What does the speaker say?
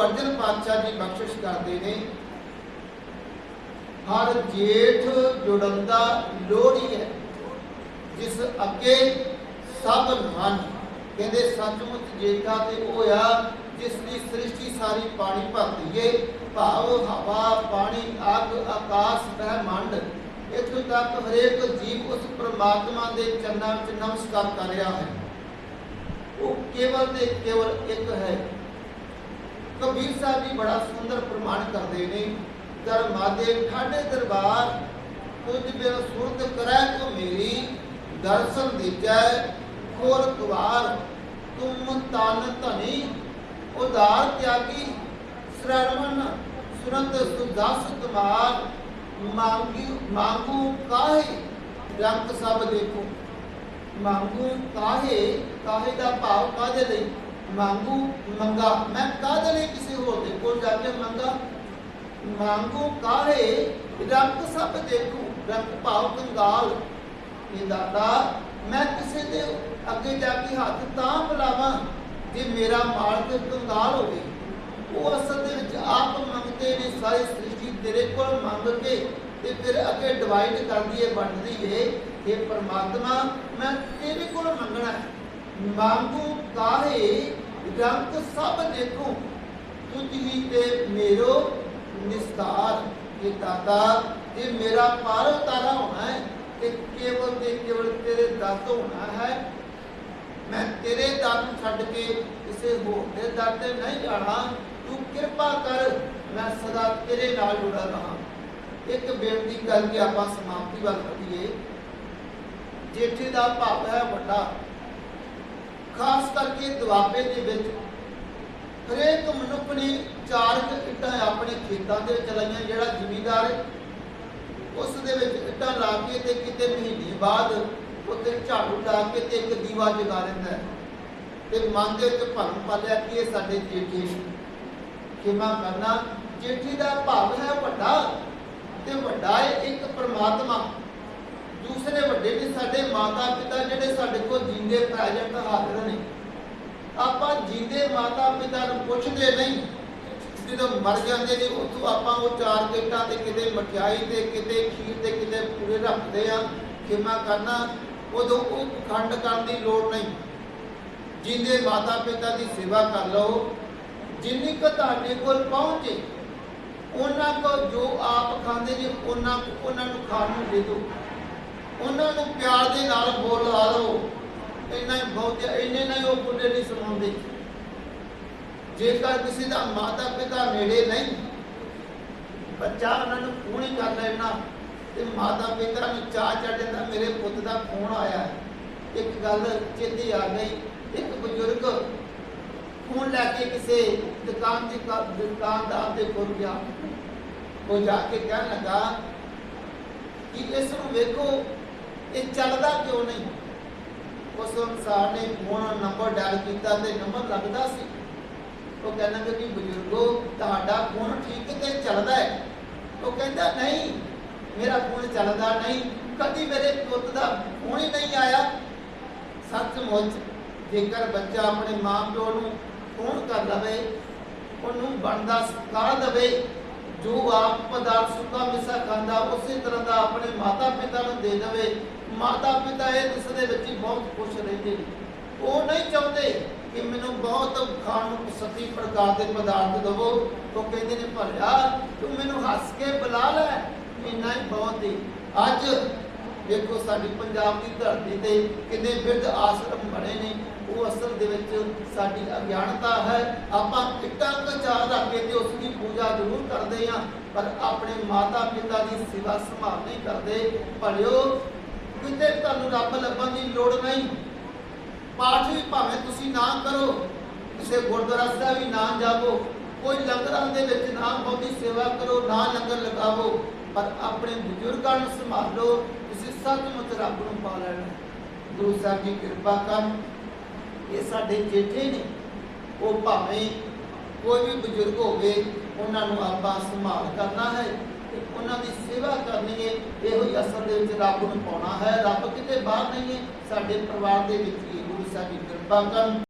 ਗੁਰੂ ਅਰਜਨ ਪਾਤਸ਼ਾਹ ਜੀ ਬਖਸ਼ਿਸ਼ ਕਰਦੇ ਨੇ। ਹਰ ਜੇਠ ਜੁੜੰਦਾ ਲੋਹੜੀ ਹੈ, ਜਿਸ ਅੱਗੇ ਸਭ ਮਨ। ਕਹਿੰਦੇ ਸੱਚਮੁੱਚ ਜੇਠਾ ਤੇ ਉਹ ਆ, ਜਿਸ ਦੀ ਸ੍ਰਿਸ਼ਟੀ ਸਾਰੀ ਪਾਣੀ ਭਰਦੀ ਏ ਭਾਵ ਹਵਾ, ਪਾਣੀ, ਅੱਗ, ਆਕਾਸ਼, ਬ੍ਰਹਿਮੰਡ। ਇੱਥੋਂ ਤੱਕ ਹਰੇਕ ਜੀਵ ਉਸ ਪ੍ਰਮਾਤਮਾ ਦੇ ਚਰਨਾਂ ਵਿੱਚ ਨਮਸਕਾਰ ਕਰ ਰਿਹਾ ਹੈ। ਉਹ ਕੇਵਲ ਤੇ ਕੇਵਲ ਇੱਕ ਹੈ। ਕਬੀਰ ਸਾਹਿਬ ਜੀ ਬੜਾ ਸੁੰਦਰ ਪ੍ਰਮਾਣ ਕਰਦੇ ਨੇ। ਦਰਮਾਦੇ ਠਾਡੇ ਦਰਬਾਰ ਤੁਝ ਬਿਨ ਸੁਰਤ ਕਰੈ ਤੋ ਮੇਰੀ, ਦਰਸ਼ਨ ਦੀਜੈ ਖੋਲ ਕੁਵਾਰ। ਤੁਮ ਤਨ ਧਨੀ ਉਦਾਰ ਤਿਆਗੀ ਸ਼ਰਮਨ ਸੁਰਤ ਸੁਦਾਸ ਤੁਮਾਰ। ਮੰਗੀ, ਮੰਗੂ ਕਾਹੇ, ਰੰਗ ਸਭ ਦੇਖੋ। ਮੰਗੂ ਕਾਹੇ ਕਾਹੇ ਦਾ ਭਾਵ ਕਾਹਦੇ ਲਈ? ਮੰਗੂ ਮੰਗਾ। ਮੈਂ ਕਾਹਦੇ ਲਈ ਕਿਸੇ ਹੋਰ ਦੇ ਕੋਲ ਜਾ ਕੇ ਮੰਗਾ? ਮੰਗੂ ਕਾਹੇ ਰੰਗ ਸਭ ਦੇਖੂ, ਰੰਗ ਭਾਵ ਕੰਗਾਲ। ਇਹ ਦਾਤਾ, ਮੈਂ ਕਿਸੇ ਦੇ ਅੱਗੇ ਜਾ ਕੇ ਹੱਥ ਤਾਂ ਬੁਲਾਵਾਂ ਜੇ ਮੇਰਾ ਮਾਲਕ ਕੰਗਾਲ ਹੋਵੇ। ਉਹ ਅਸਲ ਦੇ ਵਿੱਚ ਆਪ ਮੰਗਦੇ ਨੇ, ਸਾਰੀ ਸ੍ਰਿਸ਼ਟੀ ਤੇਰੇ ਕੋਲ ਮੰਗ ਕੇ ਤੇ ਫਿਰ ਅੱਗੇ ਡਿਵਾਈਡ ਕਰਦੀ ਏ ਵੰਡਦੀ ਏ ਕਿ ਪਰਮਾਤਮਾ, ਮੈਂ ਤੇਰੇ ਕੋਲ ਮੰਗਣਾ ਹੈ। ਮੰਗੂ ਕਾਹੇ ਰੰਗ ਸਭ ਦੇਖੋ। ਤੁਝ ਹੀ ਤੇ ਮੇਰੋ ਨਿਸਤਾਰ। ਇਹ ਦਾਤਾ ਇਹ ਮੇਰਾ ਪਾਰ ਉਤਾਰਾ ਹੋਣਾ ਹੈ, ਤੇ ਕੇਵਲ ਤੇ ਕੇਵਲ ਤੇਰੇ ਦਰ ਹੋਣਾ ਹੈ। ਮੈਂ ਤੇਰੇ ਦਰ ਨੂੰ ਛੱਡ ਕੇ ਕਿਸੇ ਹੋਰ ਦੇ ਦਰ ਤੇ ਨਹੀਂ ਜਾਣਾ। ਤੂੰ ਕਿਰਪਾ ਕਰ, ਮੈਂ ਸਦਾ ਤੇਰੇ ਨਾਲ ਜੁੜਾ ਰਹਾ। ਇੱਕ ਬੇਨਤੀ ਕਰਕੇ ਆਪਾਂ ਸਮਾਪਤੀ ਵੱਲ ਵਧੀਏ। ਜੇਠੇ ਦਾ ਭਾਵ ਹੈ ਵੱਡਾ। ਖਾਸ ਕਰਕੇ ਦੁਆਬੇ ਦੇ ਵਿੱਚ ਹਰੇਕ ਮਨੁੱਖ ਨੇ ਚਾਰ ਇੱਟਾਂ ਆਪਣੇ ਖੇਤਾਂ ਦੇ ਵਿੱਚ ਲਾਈਆਂ, ਜਿਹੜਾ ਜ਼ਿਮੀਂਦਾਰ ਉਸ ਦੇ ਵਿੱਚ ਇੱਟਾਂ ਲਾ ਕੇ ਤੇ ਕਿਤੇ ਮਹੀਨੇ ਬਾਅਦ ਉੱਤੇ ਝਾੜੂ ਲਾ ਕੇ ਤੇ ਇੱਕ ਦੀਵਾ ਜਗਾ ਲੈਂਦਾ ਤੇ ਮਨ ਦੇ ਵਿੱਚ ਭਰਮ ਪਾਲਿਆ ਕਿ ਇਹ ਸਾਡੇ ਜੇਠੇ ਨੇ। ਖਿਮਾ ਕਰਨਾ, ਜੇਠੀ ਦਾ ਭਾਵ ਹੈ ਵੱਡਾ ਤੇ ਵੱਡਾ ਹੈ ਇੱਕ ਪ੍ਰਮਾਤਮਾ। ਸਾਡੇ ਮਾਤਾ ਪਿਤਾ ਜਿਹੜੇ ਸਾਡੇ ਕੋਲ ਜਿੰਦੇ ਪ੍ਰੈਜੈਂਟ ਹਾਜ਼ਰ ਨੇ, ਆਪਾਂ ਜਿੰਦੇ ਮਾਤਾ ਪਿਤਾ ਨੂੰ ਪੁੱਛਦੇ ਨਹੀਂ। ਜਦੋਂ ਮਰ ਜਾਂਦੇ ਨੇ, ਉੱਥੋਂ ਆਪਾਂ ਉਹ ਚਾਰ ਪਲੇਟਾਂ ਤੇ ਕਿਤੇ ਮਠਿਆਈ ਤੇ, ਕਿਤੇ ਖੀਰ ਤੇ, ਕਿਤੇ ਪੂਰੇ ਰੱਖਦੇ ਆ ਖਿਮਾ ਕਰਨਾ, ਉਦੋਂ ਉਹ ਖੰਡ ਕਰਨ ਦੀ ਲੋੜ ਨਹੀਂ। ਜਿੰਦੇ ਮਾਤਾ ਪਿਤਾ ਦੀ ਸੇਵਾ ਕਰ ਲਓ। ਜਿੰਨੀ ਕੁ ਤੁਹਾਡੇ ਕੋਲ ਪਹੁੰਚੇ, ਉਹਨਾਂ ਕੋ ਜੋ ਆਪ ਖਾਂਦੇ ਨੇ, ਉਹਨਾਂ ਕੁ ਉਹਨਾਂ ਨੂੰ ਖਾਣ ਨੂੰ ਦੇ ਦਿਓ। ਉਹਨਾਂ ਨੂੰ ਪਿਆਰ ਦੇ ਨਾਲ ਬੋਲਾ ਲਓ। ਇੰਨਾ ਹੀ ਬਹੁਤ ਇੰਨੇ ਨਾਲ ਉਹ ਬੁੱਢੇ ਨਹੀਂ ਸੁਣਾਉਂਦੇ। ਜੇਕਰ ਕਿਸੇ ਦਾ ਮਾਤਾ ਪਿਤਾ ਨੇੜੇ ਨਹੀਂ, ਬੱਚਾ ਉਹਨਾਂ ਨੂੰ ਫੋਨ ਹੀ ਕਰ ਲੈਣਾ ਤੇ ਮਾਤਾ ਪਿਤਾ ਨੂੰ ਚਾਹ ਚੜ ਜਾਂਦਾ, ਮੇਰੇ ਪੁੱਤ ਦਾ ਫੋਨ ਆਇਆ ਇੱਕ ਗੱਲ ਚੇਤੇ ਆ ਗਈ। ਇੱਕ ਬਜ਼ੁਰਗ ਫੋਨ ਲੈ ਕੇ ਕਿਸੇ ਦੁਕਾਨ ਦੀ ਦੁਕਾਨਦਾਰ ਦੇ ਕੋਲ ਗਿਆ। ਉਹ ਜਾ ਕੇ ਕਹਿਣ ਲੱਗਾ ਕਿ ਇਸ ਨੂੰ ਵੇਖੋ ਇਹ ਚੱਲਦਾ ਕਿਉਂ ਨਹੀਂ? ਉਸ ਅਨਸਾਰ ਨੇ ਫੋਨ ਨੰਬਰ ਡਾਇਲ ਕੀਤਾ ਤੇ ਨੰਬਰ ਲੱਗਦਾ ਸੀ। ਉਹ ਕਹਿੰਦਾ ਕਿ ਬਜ਼ੁਰਗੋ, ਤੁਹਾਡਾ ਫੋਨ ਠੀਕ ਤੇ ਚੱਲਦਾ ਹੈ। ਉਹ ਕਹਿੰਦਾ, ਨਹੀਂ, ਮੇਰਾ ਫੋਨ ਚੱਲਦਾ ਨਹੀਂ। ਕਦੀ ਮੇਰੇ ਪੁੱਤ ਦਾ ਫੋਨ ਹੀ ਨਹੀਂ ਆਇਆ। ਸੱਚਮੁੱਚ, ਜੇਕਰ ਬੱਚਾ ਆਪਣੇ ਮਾਂ ਪਿਓ ਨੂੰ ਫੋਨ ਕਰ ਲਵੇ, ਉਹਨੂੰ ਬਣਦਾ ਸਤਿਕਾਰ ਦੇਵੇ ਜੋ ਆਪ ਪਦਾਰਥ ਸੁੱਕਾ ਮਿੱਸਾ ਖਾਂਦਾ, ਉਸੇ ਤਰ੍ਹਾਂ ਦਾ ਆਪਣੇ ਮਾਤਾ ਪਿਤਾ ਨੂੰ ਦੇ ਦੇਵੇ। ਮਾਤਾ ਪਿਤਾ ਇਹ ਇਸ ਵਿੱਚ ਹੀ ਬਹੁਤ ਖੁਸ਼ ਰਹਿੰਦੇ ਨੇ। ਉਹ ਨਹੀਂ ਚਾਹੁੰਦੇ ਕਿ ਮੈਨੂੰ ਬਹੁਤ ਖਾਣ ਨੂੰ ਸਤੀ ਪ੍ਰਕਾਰ ਦੇ ਪਦਾਰਥ ਦਵੋ। ਉਹ ਕਹਿੰਦੇ ਨੇ ਭਰਿਆ ਤੂੰ ਮੈਨੂੰ ਹੱਸ ਕੇ ਬੁਲਾ ਲੈ। ਇੰਨਾ ਹੀ ਬਹੁਤ ਹੀ ਅੱਜ ਦੇਖੋ ਸਾਡੀ ਪੰਜਾਬ ਦੀ ਧਰਤੀ ਤੇ ਕਿੰਨੇ ਬਿਰਧ ਆਸ਼ਰਮ ਬਣੇ ਨੇ। ਸਾਡੀ ਅਗਿਆਨਤਾ ਹੈ, ਆਪਾਂ ਇੱਟਾਂ ਕਚਾਰ ਰੱਖ ਕੇ ਤੇ ਉਸ ਦੀ ਪੂਜਾ ਜ਼ਰੂਰ ਕਰਦੇ ਹਾਂ, ਪਰ ਆਪਣੇ ਮਾਤਾ ਪਿਤਾ ਦੀ ਸੇਵਾ ਸੰਭਾਲ ਨਹੀਂ ਕਰਦੇ। ਭਲਿਓ, ਕਿਤੇ ਤੁਹਾਨੂੰ ਰੱਬ ਲੱਭਣ ਦੀ ਲੋੜ ਨਹੀਂ। ਪਾਠ ਵੀ ਭਾਵੇਂ ਤੁਸੀਂ ਨਾ ਕਰੋ, ਕਿਸੇ ਗੁਰਦੁਆਰਾ ਸਾਹਿਬ ਵੀ ਨਾ ਜਾਵੋ, ਕੋਈ ਲੰਗਰਾਂ ਦੇ ਵਿੱਚ ਨਾ ਬਹੁਤੀ ਸੇਵਾ ਕਰੋ, ਨਾ ਲੰਗਰ ਲਗਾਵੋ, ਪਰ ਆਪਣੇ ਬਜ਼ੁਰਗਾਂ ਨੂੰ ਸੰਭਾਲੋ, ਤੁਸੀਂ ਸੱਚਮੁੱਚ ਰੱਬ ਨੂੰ ਪਾ ਲੈਣਾ ਗੁਰੂ ਸਾਹਿਬ ਦੀ ਕਿਰਪਾ ਕਰਨ ਇਹ ਸਾਡੇ ਜੇਠੇ ਨੇ। ਉਹ ਭਾਵੇਂ ਕੋਈ ਵੀ ਬਜ਼ੁਰਗ ਹੋਵੇ, ਉਹਨਾਂ ਨੂੰ ਆਪਾਂ ਸੰਭਾਲ ਕਰਨਾ ਹੈ ਤੇ ਉਹਨਾਂ ਦੀ ਸੇਵਾ ਕਰਨੀ ਹੈ। ਇਹੋ ਹੀ ਅਸਲ ਦੇ ਵਿੱਚ ਰੱਬ ਨੂੰ ਪਾਉਣਾ ਹੈ। ਰੱਬ ਕਿਤੇ ਬਾਹਰ ਨਹੀਂ ਹੈ। ਸਾਡੇ ਪਰਿਵਾਰ ਦੇ ਵਿੱਚ ਹੀ ਗੁਰੂ ਸਾਹਿਬ ਦੀ ਕਿਰਪਾ ਕਰਨ।